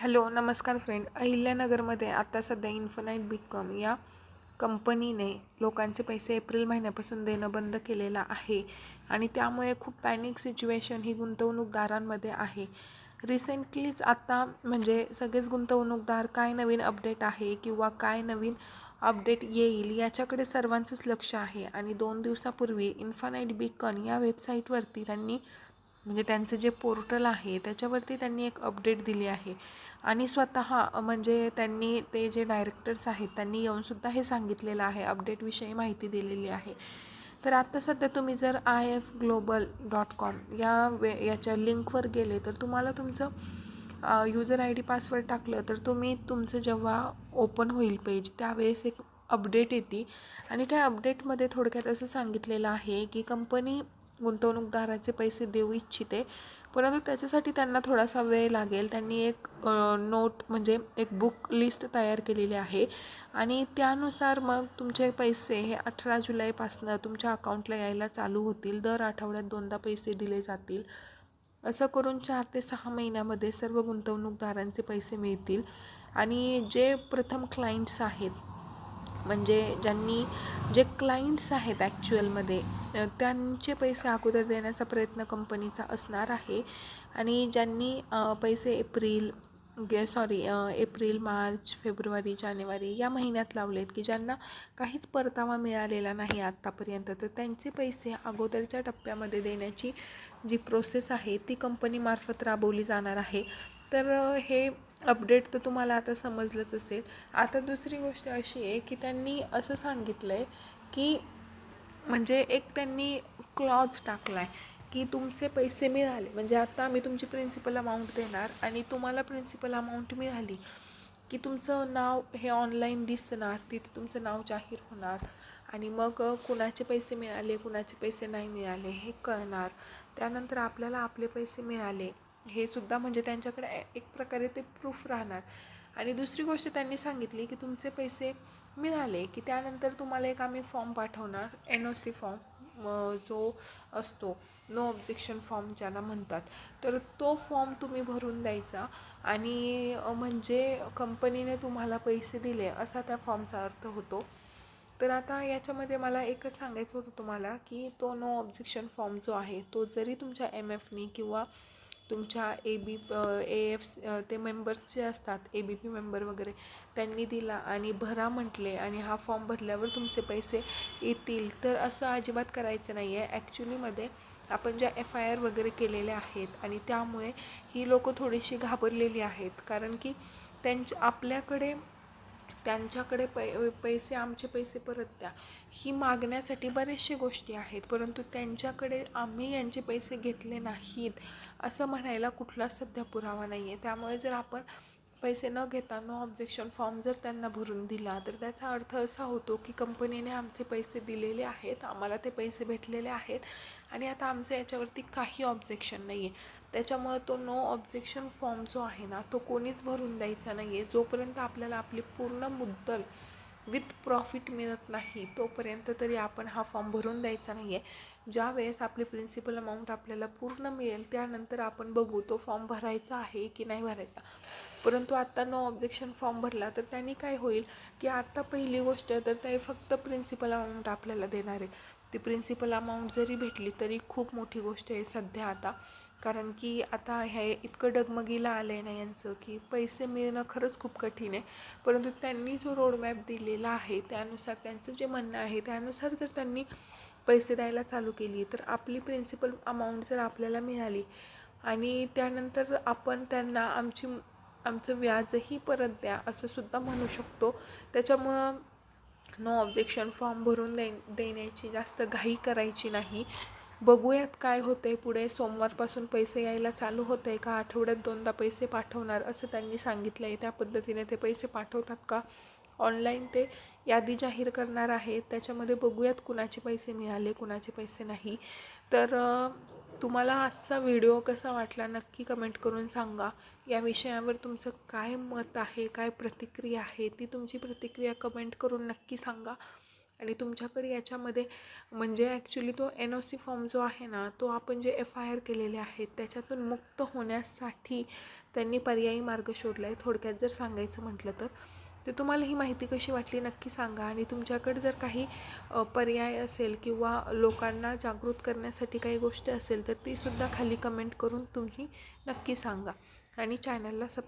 Hello नमस्कार friend. अहिल्यानगरमध्ये आता सध्या इन्फोनाईट बिकॉम या कंपनीने लोकांचे पैसे एप्रिल महिन्यापासून देणं बंद केलेलं आहे आणि त्यामुळे खूप पॅनिक सिच्युएशन ही गुंतवणूकदारांमध्ये आहे. रिसेंटलीच आत्ता म्हणजे सगळेच गुंतवणूकदार काय नवीन अपडेट आहे किंवा काय नवीन अपडेट येईल याच्याकडे सर्वांचंच लक्ष आहे. आणि दोन दिवसापूर्वी इन्फानाईट बीकॉन या वेबसाईटवरती त्यांनी म्हणजे त्यांचं जे पोर्टल आहे त्याच्यावरती त्यांनी एक अपडेट दिली आहे. आणि स्वतः म्हणजे त्यांनी ते जे डायरेक्टर्स आहेत त्यांनी येऊनसुद्धा हे सांगितलेलं आहे अपडेटविषयी माहिती दिलेली आहे. तर आत्ता सध्या तुम्ही जर I F global dot com या वे याच्या लिंकवर गेले तर तुम्हाला तुमचं युजर आय डी पासवर्ड टाकलं तर तुम्ही तुमचं जेव्हा ओपन होईल पेज त्यावेळेस एक अपडेट येते. आणि त्या अपडेटमध्ये थोडक्यात असं सांगितलेलं आहे की कंपनी गुंतवणूकदाराचे पैसे देऊ इच्छिते. परंतु त्याच्यासाठी त्यांना थोडासा वेळ लागेल. त्यांनी एक नोट म्हणजे एक बुक लिस्ट तयार केलेली आहे. आणि त्यानुसार मग तुमचे पैसे हे अठरा जुलैपासनं तुमच्या अकाउंटला यायला चालू होतील. दर आठवड्यात दोनदा पैसे दिले जातील. असं करून चार ते सहा महिन्यामध्ये सर्व गुंतवणूकदारांचे पैसे मिळतील. आणि जे प्रथम क्लायंट्स आहेत म्हणजे ज्यांनी जे क्लायंट्स आहेत ॲक्च्युअलमध्ये त्यांचे पैसे अगोदर देण्याचा प्रयत्न कंपनीचा असणार आहे. आणि ज्यांनी पैसे एप्रिल गे सॉरी एप्रिल मार्च फेब्रुवारी जानेवारी या महिन्यात लावलेत की ज्यांना काहीच परतावा मिळालेला नाही आत्तापर्यंत तर त्यांचे पैसे अगोदरच्या टप्प्यामध्ये देण्याची जी प्रोसेस आहे ती कंपनीमार्फत राबवली जाणार आहे. तर हे अपडेट तर तुम्हाला आता समजलंच असेल. आता दुसरी गोष्ट अशी आहे की त्यांनी असं सांगितलं आहे की म्हणजे एक त्यांनी क्लॉज टाकला आहे की तुमचे पैसे मिळाले. म्हणजे आता मी तुमची प्रिन्सिपल अमाऊंट देणार आणि तुम्हाला प्रिन्सिपल अमाऊंट मिळाली की तुमचं नाव हे ऑनलाईन दिसणार तिथे तुमचं नाव जाहीर होणार आणि मग कुणाचे पैसे मिळाले कुणाचे पैसे नाही मिळाले हे कळणार. त्यानंतर आपल्याला आपले पैसे मिळाले. हे सुद्धा म्हणजे त्यांच्याकडे एक प्रकारे ते प्रूफ राहणार. आणि दुसरी गोष्ट त्यांनी सांगितली की तुमचे पैसे मिळाले की त्यानंतर तुम्हाला एक आम्ही फॉर्म पाठवणार एन ओ सी फॉर्म जो असतो नो ऑब्जेक्शन फॉर्म ज्याला म्हणतात. तर तो फॉर्म तुम्ही भरून द्यायचा आणि म्हणजे कंपनीने तुम्हाला पैसे दिले असा त्या फॉर्मचा अर्थ होतो. तर आता याच्यामध्ये मला एकच सांगायचं होतं तुम्हाला की तो नो ऑब्जेक्शन फॉर्म जो आहे तो जरी तुमच्या एम एफनी किंवा तुमच्या ए बी ए एफ ते मेंबर्स जे असतात ए बी पी मेंबर वगैरे त्यांनी दिला आणि भरा म्हटले आणि हा फॉर्म भरल्यावर तुमचे पैसे येतील. तर असं अजिबात करायचं नाही आहे ॲक्च्युलीमध्ये आपण ज्या एफ आय आर वगैरे केलेल्या आहेत आणि त्यामुळे ही लोकं थोडीशी घाबरलेली आहेत. कारण की त्यांच्या आपल्याकडे त्यांच्याकडे पै पैसे आमचे पैसे परत द्या. ही मागण्यासाठी बऱ्याचशा गोष्टी आहेत परंतु त्यांच्याकडे आम्ही यांचे पैसे घेतले नाहीत असं म्हणायला कुठला सध्या पुरावा नाही आहे त्यामुळे जर आपण पैसे न घेता नो ऑब्जेक्शन फॉर्म जर त्यांना भरून दिला तर त्याचा अर्थ असा होतो की कंपनीने आमचे पैसे दिलेले आहेत आम्हाला ते पैसे भेटलेले आहेत आणि आता आमचं याच्यावरती काही ऑब्जेक्शन नाही आहे त्याच्यामुळं तो नो ऑब्जेक्शन फॉर्म जो आहे ना तो कोणीच भरून द्यायचा नाही आहे जोपर्यंत आपल्याला आपली पूर्ण मुद्दल विथ प्रॉफिट मिळत नाही तोपर्यंत तरी आपण हा फॉर्म भरून द्यायचा नाही आहे ज्या वेळेस आपली प्रिन्सिपल अमाऊंट आपल्याला पूर्ण मिळेल त्यानंतर आपण बघू तो फॉर्म भरायचा आहे की नाही भरायचा. परंतु आत्ता नो ऑब्जेक्शन फॉर्म भरला तर त्यांनी काय होईल की आत्ता पहिली गोष्ट तर ते फक्त प्रिन्सिपल अमाऊंट आपल्याला देणार आहे. ती प्रिन्सिपल अमाऊंट जरी भेटली तरी खूप मोठी गोष्ट आहे सध्या आता. कारण की आता हे इतकं डगमगीला आलं आहे ना यांचं की पैसे मिळणं खरंच खूप कठीण आहे. परंतु त्यांनी जो रोडमॅप दिलेला आहे त्यानुसार त्यांचं जे म्हणणं आहे त्यानुसार जर त्यांनी पैसे द्यायला चालू केली तर आपली प्रिन्सिपल अमाऊंट जर आपल्याला मिळाली आणि त्यानंतर आपण त्यांना आमची आमचं व्याजही परत द्या असं सुद्धा म्हणू शकतो. त्याच्यामुळं नो ऑब्जेक्शन फॉर्म भरून दे देण्याची जास्त घाई करायची नाही. बघूयात काय होतं आहे पुढे. सोमवारपासून पैसे यायला चालू होतं आहे का? आठवड्यात दोनदा पैसे पाठवणार असं त्यांनी सांगितलं आहे त्या पद्धतीने ते पैसे पाठवतात का? ऑनलाईन ते यादी जाहीर करणार आहेत त्याच्यामध्ये बघूयात कुणाचे पैसे मिळाले कुणाचे पैसे नाही. तर तुम्हाला आजचा व्हिडिओ कसा वाटला नक्की कमेंट करून सांगा. या विषयावर तुमचं काय मत आहे काय प्रतिक्रिया आहे ती तुमची प्रतिक्रिया कमेंट करून नक्की सांगा. आणि तुमच्याकडे याच्यामध्ये म्हणजे ॲक्च्युली तो एन ओ सी फॉर्म जो आहे ना तो आपण जे एफ आय आर केलेले आहेत त्याच्यातून मुक्त होण्यासाठी त्यांनी पर्यायी मार्ग शोधला आहे थोडक्यात जर सांगायचं म्हटलं तर तर तुम्हाला ही माहिती कशी वाटली नक्की सांगा. आणि तुमच्याकडे जर काही पर्याय असेल किंवा लोकांना जागृत करण्यासाठी काही गोष्टी असेल तर तीसुद्धा खाली कमेंट करून तुम्ही नक्की सांगा. आणि चॅनलला सब